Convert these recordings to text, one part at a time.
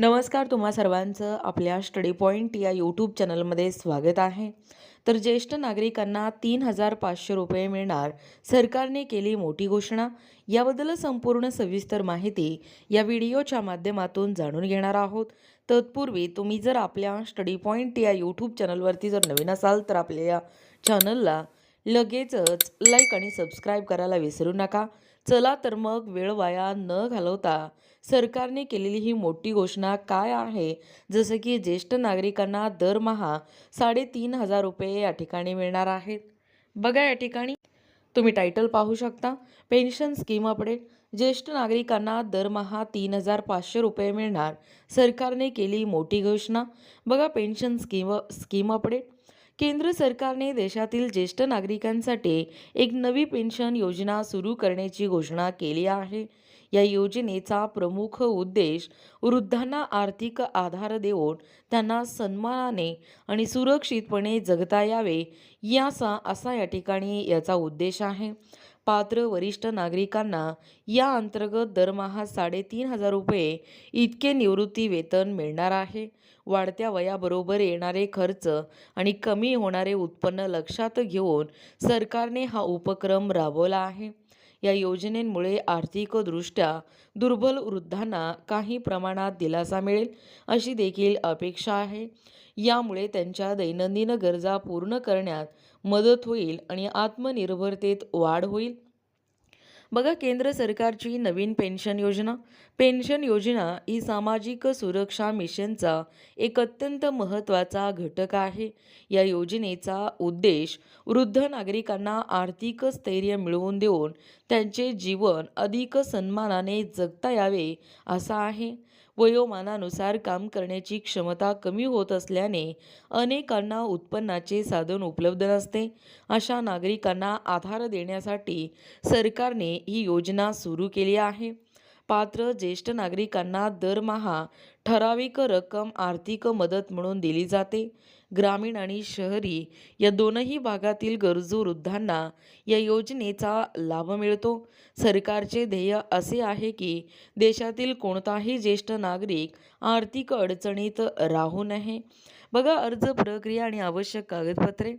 नमस्कार तुम्हा सर्वांचं आपल्या स्टडी पॉईंट या यूट्यूब चॅनलमध्ये स्वागत आहे. तर ज्येष्ठ नागरिकांना तीन हजार पाचशे रुपये मिळणार सरकारने केली मोठी घोषणा. याबद्दल संपूर्ण सविस्तर माहिती या व्हिडिओच्या माध्यमातून जाणून घेणार आहोत. तत्पूर्वी तुम्ही जर आपल्या स्टडी पॉईंट या यूट्यूब चॅनलवरती जर नवीन असाल तर आपल्या या चॅनलला लगेचच लाईक आणि सबस्क्राईब करायला विसरू नका. चला तर मग वेळ वाया न घालवता सरकारने केलेली ही मोठी घोषणा काय आहे? जसं की ज्येष्ठ नागरिकांना दरमहा साडेतीन हजार रुपये या ठिकाणी मिळणार आहेत. बघा या ठिकाणी. तुम्ही टायटल पाहू शकता. पेन्शन स्कीम अपडेट ज्येष्ठ नागरिकांना दरमहा तीन हजार पाचशे रुपये मिळणार. सरकारने केली मोठी घोषणा. बघा पेन्शन स्कीम स्कीम अपडेट केंद्र सरकारने देशातील ज्येष्ठ नागरिकांसाठी एक नवी पेन्शन योजना सुरू करण्याची घोषणा केली आहे. या योजनेचा प्रमुख उद्देश वृद्धांना आर्थिक आधार देऊन त्यांना सन्मानाने आणि सुरक्षितपणे जगता यावे याचा असा या ठिकाणी याचा उद्देश आहे. पात्र वरिष्ठ नागरिकांना या अंतर्गत दरमहा साडेतीन हजार रुपये इतके निवृत्ती वेतन मिळणार आहे. वाढत्या वयाबरोबर येणारे खर्च आणि कमी होणारे उत्पन्न लक्षात घेऊन सरकारने हा उपक्रम राबवला आहे. या योजनेमुळे आर्थिकदृष्ट्या दुर्बल वृद्धांना काही प्रमाणात दिलासा मिळेल अशी देखील अपेक्षा आहे. यामुळे त्यांच्या दैनंदिन गरजा पूर्ण करण्यात मदत होईल आणि आत्मनिर्भरतेत वाढ होईल. बघा केंद्र सरकारची नवीन पेन्शन योजना. पेन्शन योजना ही सामाजिक सुरक्षा मिशनचा एक अत्यंत महत्त्वाचा घटक आहे. या योजनेचा उद्देश वृद्ध नागरिकांना आर्थिक स्थैर्य मिळवून देऊन त्यांचे जीवन अधिक सन्मानाने जगता यावे असा आहे. वयोमानानुसार काम करण्याची क्षमता कमी होत असल्याने अनेकांना उत्पन्नाचे साधन उपलब्ध नसते. अशा नागरिकांना आधार देण्यासाठी सरकारने ही योजना सुरू केली आहे. पात्र ज्येष्ठ नागरिकांना दरमहा ठराविक रक्कम आर्थिक मदत म्हणून दिली जाते. ग्रामीण आणि शहरी या दोनही भागातील गरजू वृद्धांना या योजनेचा लाभ मिळतो. सरकारचे ध्येय असे आहे की देशातील कोणताही ज्येष्ठ नागरिक आर्थिक अडचणीत राहू नये. बघा अर्ज प्रक्रिया आणि आवश्यक कागदपत्रे.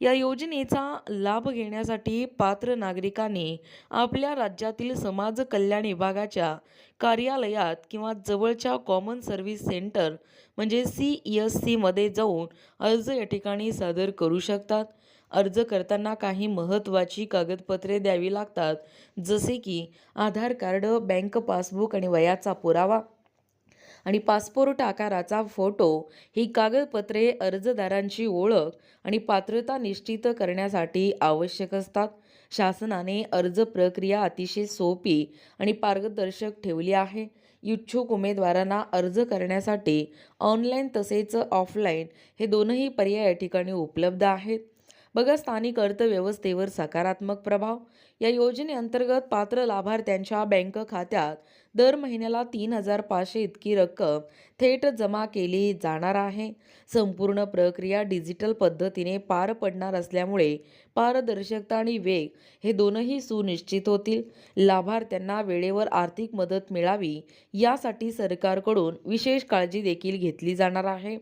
या योजनेचा लाभ घेण्यासाठी पात्र नागरिकांनी आपल्या राज्यातील समाज कल्याण विभागाच्या कार्यालयात किंवा जवळच्या कॉमन सर्व्हिस सेंटर म्हणजे सी एस सीमध्ये जाऊन अर्ज या ठिकाणी सादर करू शकतात. अर्ज करताना काही महत्त्वाची कागदपत्रे द्यावी लागतात जसे की आधार कार्ड बँक पासबुक आणि वयाचा पुरावा. आणि पासपोर्ट आकाराचा फोटो ही कागदपत्रे अर्जदारांची ओळख आणि पात्रता निश्चित करण्यासाठी आवश्यक असतात. शासनाने अर्ज प्रक्रिया अतिशय सोपी आणि पारदर्शक ठेवली आहे. इच्छुक उमेदवारांना अर्ज करण्यासाठी ऑनलाईन तसेच ऑफलाईन हे दोनही पर्याय या ठिकाणी उपलब्ध आहेत. बघा स्थानिक अर्थव्यवस्थेवर सकारात्मक प्रभाव या योजनेअंतर्गत पात्र लाभार्थ्यांच्या बँक खात्यात दर महिन्याला तीन हजार पाचशे इतकी रक्कम थेट जमा केली जाणार आहे. संपूर्ण प्रक्रिया डिजिटल पद्धतीने पार पडणार असल्यामुळे पारदर्शकता आणि वेग हे दोनही सुनिश्चित होतील. लाभार्थ्यांना वेळेवर आर्थिक मदत मिळावी यासाठी सरकारकडून विशेष काळजी देखील घेतली जाणार आहे.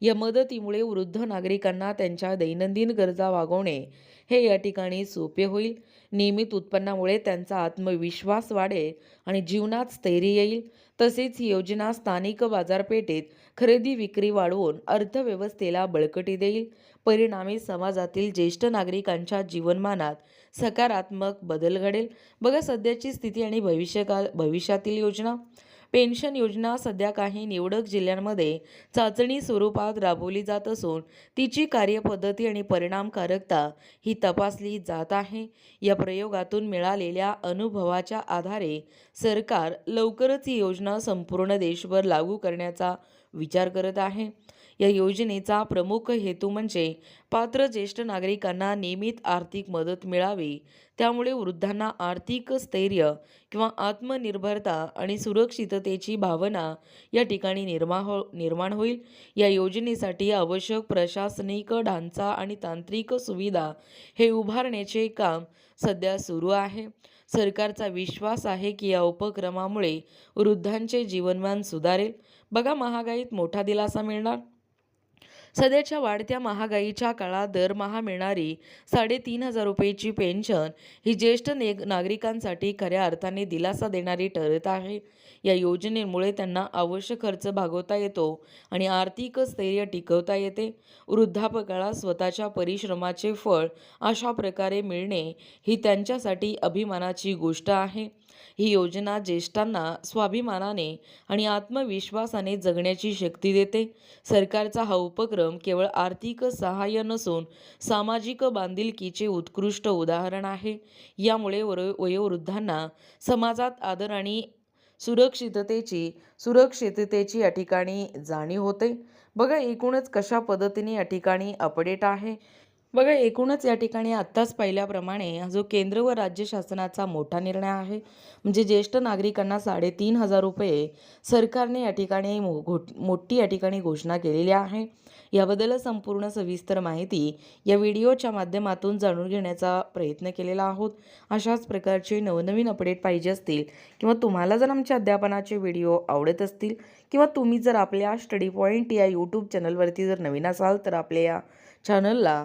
या मदतीमुळे वृद्ध नागरिकांना त्यांच्या दैनंदिन गरजा वागवणे हे या ठिकाणी सोपे होईल. नियमित उत्पन्नामुळे त्यांचा आत्मविश्वास वाढेल आणि जीवनात स्थैर्य येईल. तसेच ही योजना स्थानिक बाजारपेठेत खरेदी विक्री वाढवून अर्थव्यवस्थेला बळकटी देईल. परिणामी समाजातील ज्येष्ठ नागरिकांच्या जीवनमानात सकारात्मक बदल घडेल. बघा सध्याची स्थिती आणि भविष्यकाल भविष्यातील योजना. पेन्शन योजना सध्या काही निवडक जिल्ह्यांमध्ये चाचणी स्वरूपात राबवली जात असून तिची कार्यपद्धती आणि परिणामकारकता ही तपासली जात आहे. या प्रयोगातून मिळालेल्या अनुभवाच्या आधारे सरकार लवकरच ही योजना संपूर्ण देशभर लागू करण्याचा विचार करत आहे. या योजनेचा प्रमुख हेतू म्हणजे पात्र ज्येष्ठ नागरिकांना नियमित आर्थिक मदत मिळावी. त्यामुळे वृद्धांना आर्थिक स्थैर्य किंवा आत्मनिर्भरता आणि सुरक्षिततेची भावना या ठिकाणी निर्मा हो निर्माण होईल. या योजनेसाठी आवश्यक प्रशासनिक ढांचा आणि तांत्रिक सुविधा हे उभारण्याचे काम सध्या सुरू आहे. सरकारचा विश्वास आहे की या उपक्रमामुळे वृद्धांचे जीवनमान सुधारेल. बघा महागाईत मोठा दिलासा मिळणार. सध्याच्या वाढत्या महागाईच्या काळात दरमहा मिळणारी साडेतीन हजार रुपयेची पेन्शन ही ज्येष्ठ ने नागरिकांसाठी खऱ्या अर्थाने दिलासा देणारी ठरत आहे. या योजनेमुळे त्यांना आवश्यक खर्च भागवता येतो आणि आर्थिक स्थैर्य टिकवता येते. वृद्धापकाळात स्वतःच्या परिश्रमाचे फळ अशा प्रकारे मिळणे ही त्यांच्यासाठी अभिमानाची गोष्ट आहे. ही योजना ज्येष्ठांना स्वाभिमानाने आणि आत्मविश्वासाने जगण्याची शक्ती देते. सरकारचा हा उपक्रम केवळ आर्थिक सहाय्य नसून सामाजिक बांधिलकीचे उत्कृष्ट उदाहरण आहे. यामुळे वर वयोवृद्धांना समाजात आदर आणि सुरक्षिततेची सुरक्षिततेची या ठिकाणी जाणीव होते. बघा एकूणच कशा पद्धतीने या ठिकाणी अपडेट आहे. बघा एकूणच या ठिकाणी आत्ताच पाहिल्याप्रमाणे हा जो केंद्र व राज्य शासनाचा मोठा निर्णय आहे म्हणजे ज्येष्ठ नागरिकांना साडेतीन हजार रुपये सरकारने या ठिकाणी मो घोट मोठी या ठिकाणी घोषणा केलेली आहे. याबद्दल संपूर्ण सविस्तर माहिती या व्हिडिओच्या माध्यमातून जाणून घेण्याचा प्रयत्न केलेला आहोत. अशाच प्रकारचे नवनवीन अपडेट पाहिजे असतील किंवा तुम्हाला जर आमच्या अध्यापनाचे व्हिडिओ आवडत असतील किंवा तुम्ही जर आपल्या स्टडी पॉईंट या यूट्यूब चॅनलवरती जर नवीन असाल तर आपल्या या चॅनलला